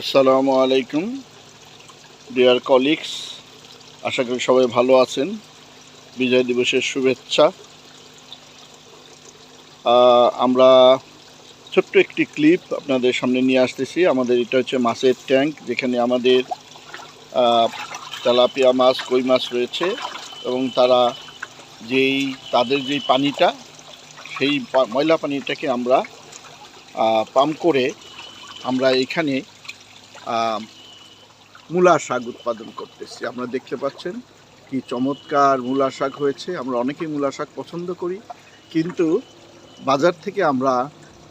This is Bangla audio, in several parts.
আসসালামু আলাইকুম ডিয়ার কলিগস আশা করি সবাই ভালো আছেন। বিজয় দিবসের শুভেচ্ছা। আমরা ছোট্ট একটি ক্লিপ আপনাদের সামনে নিয়ে আসতেছি। আমাদের এটা হচ্ছে মাছের ট্যাঙ্ক যেখানে আমাদের তেলাপিয়া মাছ, কই মাছ রয়েছে এবং তারা যেই, তাদের যেই পানিটা, সেই ময়লা পানিটাকে আমরা পাম্প করে আমরা এখানে মূলা শাক উৎপাদন করতেছি। আপনারা দেখতে পাচ্ছেন কি চমৎকার মূলা শাক হয়েছে। আমরা অনেকেই মূলা শাক পছন্দ করি, কিন্তু বাজার থেকে আমরা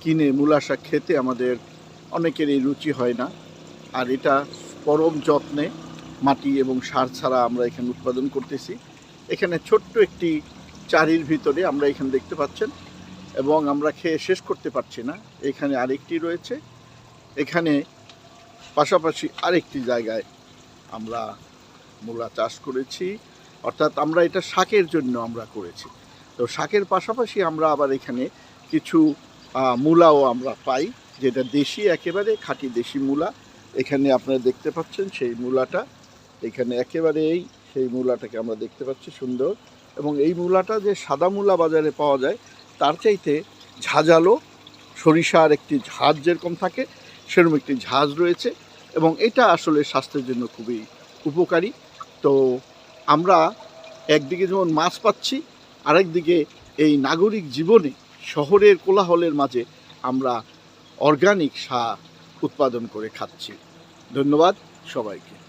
কিনে মূলা শাক খেতে আমাদের অনেকেরই রুচি হয় না। আর এটা পরম যত্নে মাটি এবং সার ছাড়া আমরা এখানে উৎপাদন করতেছি। এখানে ছোট্ট একটি চারির ভিতরে আমরা এখানে দেখতে পাচ্ছেন এবং আমরা খেয়ে শেষ করতে পারছি না। এখানে আরেকটি রয়েছে। এখানে পাশাপাশি আরেকটি জায়গায় আমরা মূলা চাষ করেছি। অর্থাৎ আমরা এটা শাকের জন্য আমরা করেছি। তো শাকের পাশাপাশি আমরা আবার এখানে কিছু মূলাও আমরা পাই, যেটা দেশি, একেবারে খাঁটি দেশি মূলা। এখানে আপনারা দেখতে পাচ্ছেন সেই মূলাটা। এখানে একেবারেই সেই মূলাটাকে আমরা দেখতে পাচ্ছি সুন্দর। এবং এই মূলাটা যে সাদা মূলা বাজারে পাওয়া যায়, তার চাইতে ঝাঁঝালো সরিষার একটি ঝাঁজ যেরকম থাকে, সেরকম একটি ঝাঁজ রয়েছে। এবং এটা আসলে স্বাস্থ্যের জন্য খুবই উপকারী। তো আমরা একদিকে যেমন মাছ পাচ্ছি, আরেকদিকে এই নাগরিক জীবনে শহরের কোলাহলের মাঝে আমরা অর্গানিক সার উৎপাদন করে খাচ্ছি। ধন্যবাদ সবাইকে।